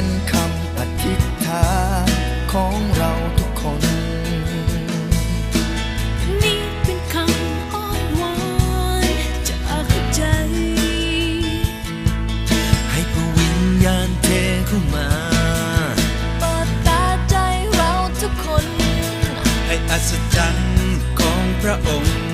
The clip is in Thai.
เป็นคำอธิษฐานของเราทุกคน นี่เป็นคำอ้อนวอนจากใจ ให้พระวิญญาณเทเข้ามาเปิดตาใจเราทุกคน ให้อัศจรรย์ของพระองค์